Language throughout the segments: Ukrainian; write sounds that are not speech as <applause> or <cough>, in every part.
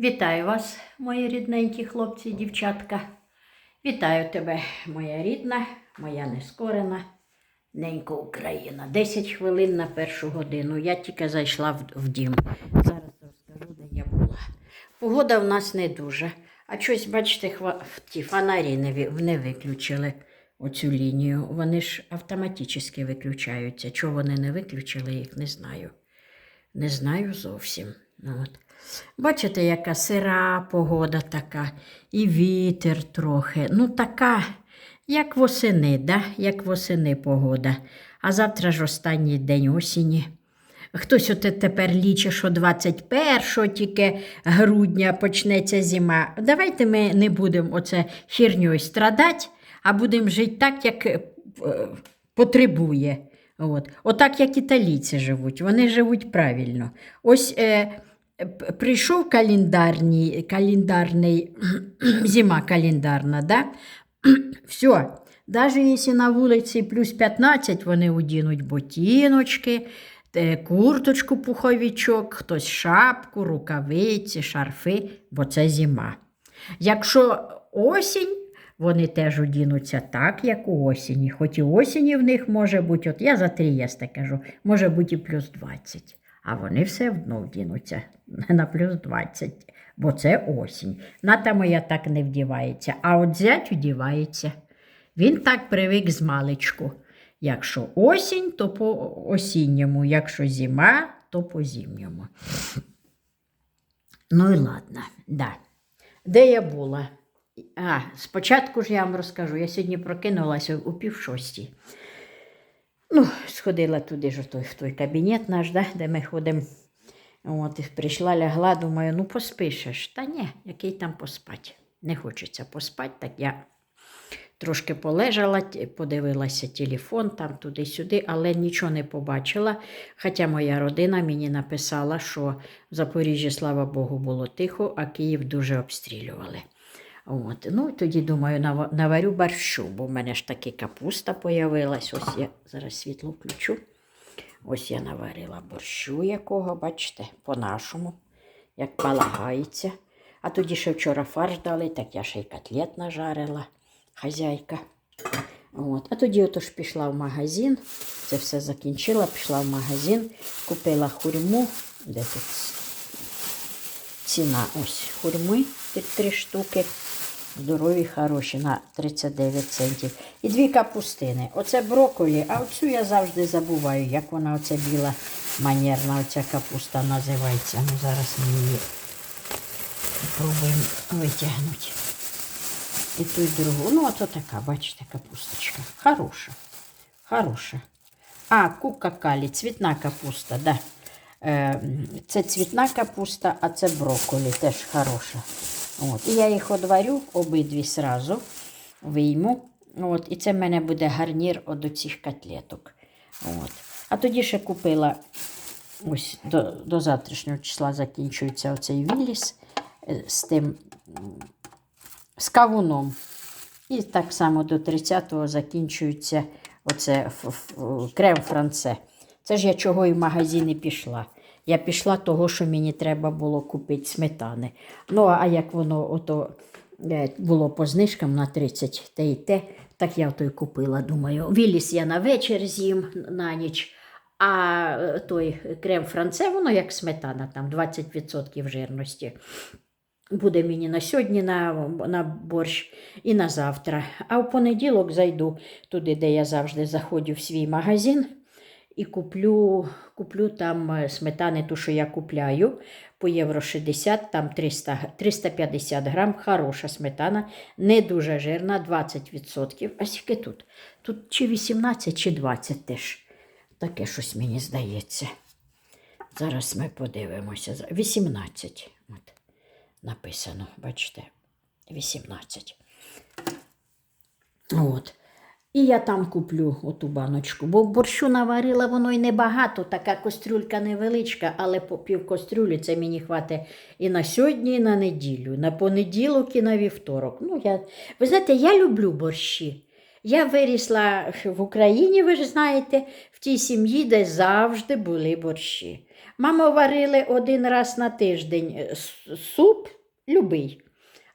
Вітаю вас, мої рідненькі хлопці і дівчатка. Вітаю тебе, моя рідна, моя нескорена, ненька Україна. 10 хвилин на першу годину. Я тільки зайшла в, в дім. Зараз розкажу, де я була. Погода в нас не дуже. А щось, бачите, хва... ті фонарі не, не виключили оцю лінію. Вони ж автоматично виключаються. Чого вони не виключили, їх не знаю. Не знаю зовсім. Ну, От. Бачите, яка сира погода така, і вітер трохи. Ну, така, як восени, да? як восени погода. А завтра ж останній день осені. Хтось от тепер лічить, що 21 тільки грудня почнеться зима. Давайте ми не будемо оце хірньою страдати, а будемо жити так, як е, потребує. От. Отак, як італійці живуть. Вони живуть правильно. Ось е, прийшов календарний, календарний <clears throat> зима календарна, да? <clears throat> все. Навіть якщо на вулиці плюс 15, вони одінуть ботиночки, е, курточку, пуховичок, хтось шапку, рукавиці, шарфи, бо це зима. Якщо осінь, вони теж одінуться так, як у осені. Хоч і осені в них може бути, от я за Трієста кажу, може бути і плюс 20. А вони все одно вдінуться <laughs> на плюс 20, бо це осінь. Ната моя так не вдівається, а от зять вдівається. Він так привик з маличку. Якщо осінь, то по осінньому, якщо зима, то по зимньому. Ну і ладно, да. Де я була? А, спочатку ж я вам розкажу. Я сьогодні прокинулася у пів шостій. Ну, сходила туди ж в той, кабінет наш, да, де ми ходимо. От, прийшла, лягла, думаю, ну поспишеш. Та ні, який там поспать. Не хочеться поспати, так я трошки полежала, подивилася телефон там туди-сюди, але нічого не побачила. Хоча моя родина мені написала, що в Запоріжжі, слава Богу, було тихо, а Київ дуже обстрілювали. От. Ну, тоді думаю, наварю борщу, бо в мене ж таки капуста появилась. Ось я зараз світло включу. Ось я наварила борщу якого, бачите, по-нашому, як полагається. А тоді ще вчора фарш дали, так я ще й котлет нажарила, хазяйка. От. А тоді отож пішла в магазин, це все закінчила, пішла в магазин, купила хурму, де тут ціна ось хурми, три, штуки, здорові, хороші, на 39 центів. І дві капустини. Оце брокколі, а оцю я завжди забуваю, як вона оця біла манерна, оця капуста називається. Ну, зараз ми її спробуємо витягнути. І ту, і другу. Ну, ото така, бачите, капусточка. Хороша. Хороша. А, кукакалі, цвітна капуста, да. Е, це цвітна капуста, а це брокколі, теж хороша. От. І я їх одварю обидві сразу, вийму. От. І це в мене буде гарнір от цих котлеток. От. А тоді ще купила, ось до, до завтрашнього числа закінчується оцей віліс е, з тим з кавуном. І так само до 30-го закінчується оце крем франце. Це ж я чого і в магазини пішла. Я пішла того, що мені треба було купити сметани. Ну, а як воно ото е, було по знижкам на 30 те і те, так я ото й купила. Думаю, Віліс я на вечір з'їм на ніч. А е, той крем франце, воно як сметана, там 20% жирності буде мені на сьогодні на, на борщ і на завтра. А в понеділок зайду туди, де я завжди заходжу в свій магазин, і куплю, куплю там е, сметани, ту, що я купляю, по євро 60, там 300, 350 грам, хороша сметана, не дуже жирна, 20%. А скільки тут? Тут чи 18, чи 20 теж. Таке щось мені здається. Зараз ми подивимося. 18. От написано, бачите, 18. От. І я там куплю оту баночку, бо борщу наварила воно й небагато, така кастрюлька невеличка, але по пів кастрюлі це мені хватить і на сьогодні, і на неділю, на понеділок, і на вівторок. Ну, я... Ви знаєте, я люблю борщі. Я вирісла в Україні, ви ж знаєте, в тій сім'ї, де завжди були борщі. Мамо варили один раз на тиждень е, суп любий,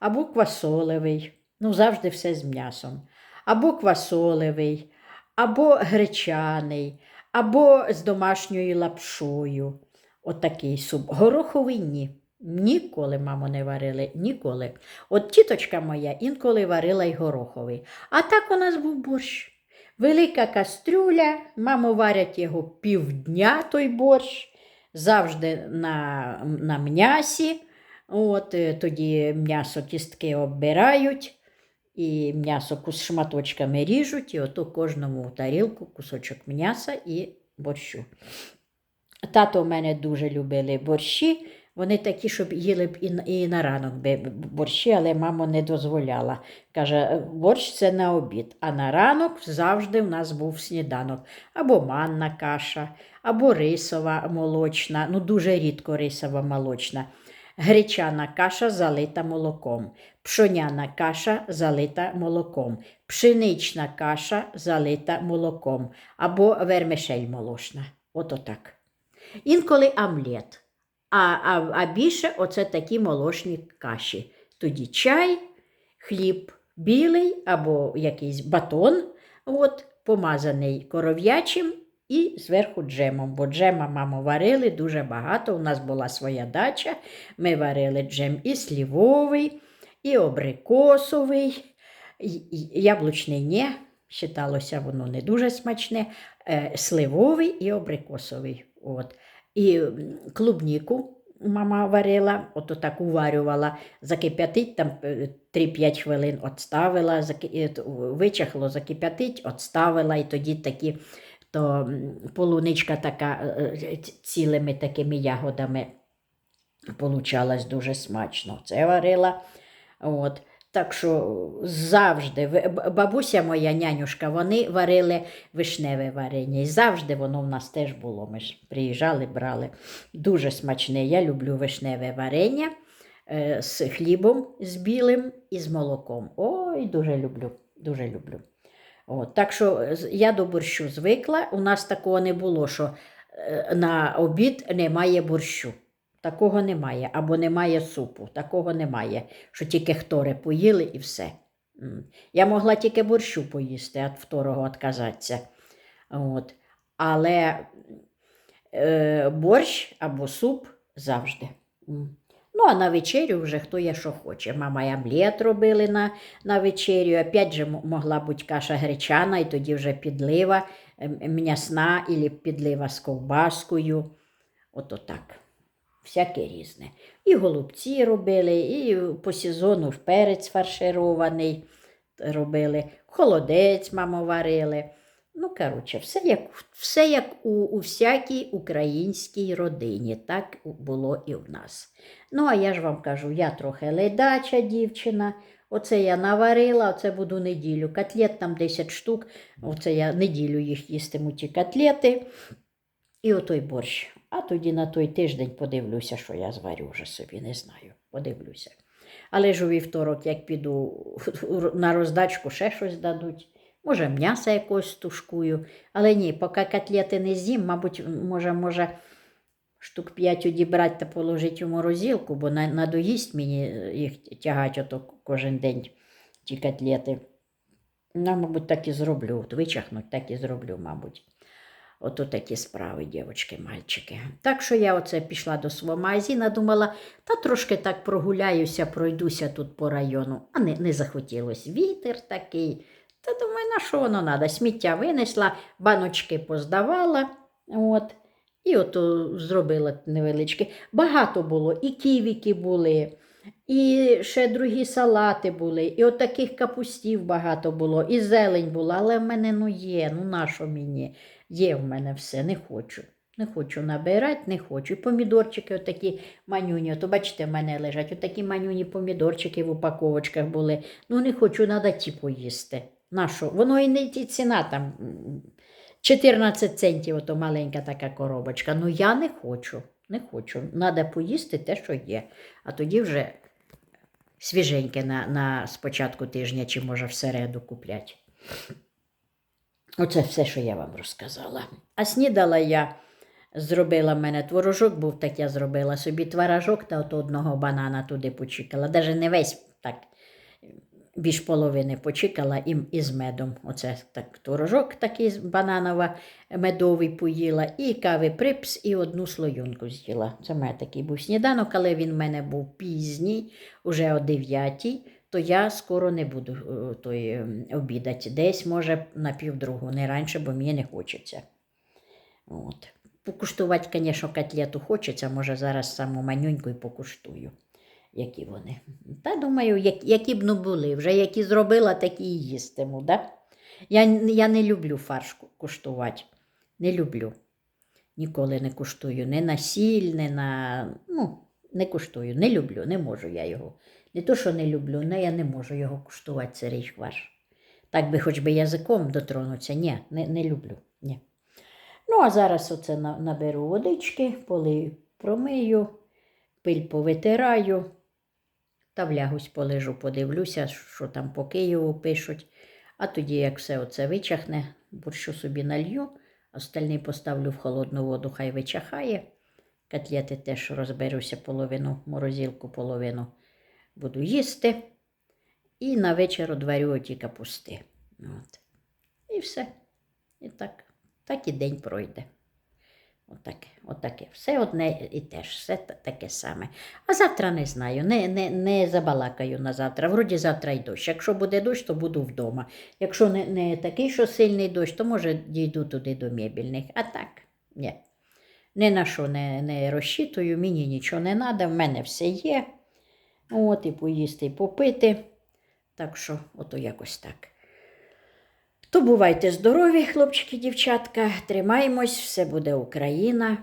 або квасолевий, ну завжди все з м'ясом, або квасолевий, або гречаний, або з домашньою лапшою. Отакий суп. Гороховий ні. Ніколи, мамо, не варили, ніколи. От тіточка моя інколи варила й гороховий. А так у нас був борщ. Велика кастрюля, мамо варять його півдня, той борщ, завжди на, на м'ясі. От, е, тоді м'ясо кістки оббирають, і м'ясо шматочками ріжуть, і ото кожному тарілку кусочок м'яса і борщу. Тато в мене дуже любили борщі. Вони такі, щоб їли б і на ранок би борщі, але мама не дозволяла. Каже, борщ це на обід, а на ранок завжди в нас був сніданок. Або манна каша, або рисова молочна, ну дуже рідко рисова молочна. Гречана каша залита молоком, пшоняна каша залита молоком, пшенична каша залита молоком, або вермишель молочна. Ото так. Інколи омлет. А, а, а більше оце такі молочні каші. Тоді чай, хліб білий або якийсь батон, от, помазаний коров'ячим і зверху джемом. Бо джема, мамо, варили дуже багато. У нас була своя дача. Ми варили джем і слівовий, і абрикосовий, і- яблучний ні. Считалося воно не дуже смачне. Е, сливовий і абрикосовий. От. І клубніку мама варила, ото так уварювала, закип'ятить там е, 3-5 хвилин відставила, е, вичахло, закип'ятить, відставила, і тоді такі, то полуничка така е, е, цілими такими ягодами получалась дуже смачно. Це варила. От. Так що завжди бабуся моя нянюшка, вони варили вишневе варення. І завжди воно в нас теж було. Ми ж приїжджали, брали. Дуже смачне. Я люблю вишневе варення е, з хлібом, з білим і з молоком. Ой, дуже люблю, дуже люблю. От, так що е, я до борщу звикла. У нас такого не було, що е, на обід немає борщу. Такого немає, або немає супу, такого немає, що тільки хтори поїли і все. Я могла тільки борщу поїсти, від второго відказатися. От. Але е, борщ або суп завжди. Ну, а на вечерю вже хто є, що хоче. Мама і омлет робили на, на вечерю. Опять же, могла бути каша гречана, і тоді вже підлива м'ясна, або підлива з ковбаскою. Ото так. Всяке різне. І голубці робили, і по сезону перець фарширований робили, холодець, мамо, варили. Ну, коротше, все як, все як у, у всякій українській родині, так було і в нас. Ну, а я ж вам кажу, я трохи ледача дівчина. Оце я наварила, оце буду неділю. Котлет там 10 штук. Оце я неділю їх їстиму ті котлети. І отой борщ. А тоді на той тиждень подивлюся, що я зварю вже собі, не знаю. Подивлюся. Але ж у вівторок, як піду <laughs> на роздачку, ще щось дадуть. Може, м'ясо якось тушкую. Але ні, поки котлети не з'їм, мабуть, може, може, штук п'ять одібрати та положити у морозилку, бо на- надоїсть мені їх тягати ото кожен день, ті котлети. Ну, мабуть, так і зроблю. От вичахнуть, так і зроблю, мабуть. Ото такі справи, дівчатки, мальчики. Так що я оце пішла до свого магазина, думала, та трошки так прогуляюся, пройдуся тут по району. А не, не захотілось. Вітер такий. Та думаю, на що воно треба? Сміття винесла, баночки поздавала. От. І ото зробила невеличке. Багато було, і ківіки були, і ще другі салати були, і от таких капустів багато було, і зелень була, але в мене ну є, ну нащо мені? Є в мене все, не хочу. Не хочу набирати, не хочу. І помідорчики отакі манюні. То бачите, в мене лежать отакі манюні помідорчики в упаковочках були. Ну, не хочу, треба ті поїсти. Нащо? Воно і не ті ціна там 14 центів, ото маленька така коробочка. Ну я не хочу. Не хочу. Треба поїсти те, що є. А тоді вже свіженьке на, на спочатку тижня чи може в середу куплять. Оце все, що я вам розказала. А снідала я Зробила в мене творожок, був так я зробила собі творожок та от одного банана туди почекала. Навіть не весь так, більш половини почекала і, і медом. Оце так творожок такий з бананова медовий поїла, і кави припс, і одну слоюнку з'їла. Це мене такий був сніданок, але він в мене був пізній, уже о 9 то я скоро не буду е, той, ем, обідати. Десь, може, на півдругу, не раніше, бо мені не хочеться. От. Покуштувати, звісно, котлету хочеться, може зараз саму манюньку і покуштую, які вони. Та думаю, як, які б ну були, вже які зробила, такі і їстиму. Да? Я, я не люблю фарш ку- куштувати. Не люблю. Ніколи не куштую. Не на сіль, не на. Ну, не куштую, не люблю, не можу я його. Не то, що не люблю, але я не можу його куштувати, цей фарш. Так би хоч би язиком дотронутися. Ні, не, не люблю. Ні. Ну, а зараз оце наберу водички, поли промию, пиль повитираю, та влягусь полежу, подивлюся, що там по Києву пишуть. А тоді, як все оце вичахне, борщу собі налью, остальний поставлю в холодну воду, хай вичахає. Котлети теж розберуся половину, морозилку половину буду їсти. І на вечір одварю оті капусти. От. І все. І так, так і день пройде. Отаке, отаке. Все одне і теж, все таке саме. А завтра не знаю, не, не, не забалакаю на завтра. Вроді завтра й дощ. Якщо буде дощ, то буду вдома. Якщо не, не такий, що сильний дощ, то може дійду туди до мебільних. А так, ні. Ні на що не, не розчитую, мені нічого не треба, в мене все є. От, і поїсти, і попити. Так що, ото якось так. То бувайте здорові, хлопчики, дівчатка. Тримаємось, все буде Україна.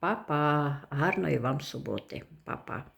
Па-па. Гарної вам суботи. Па-па.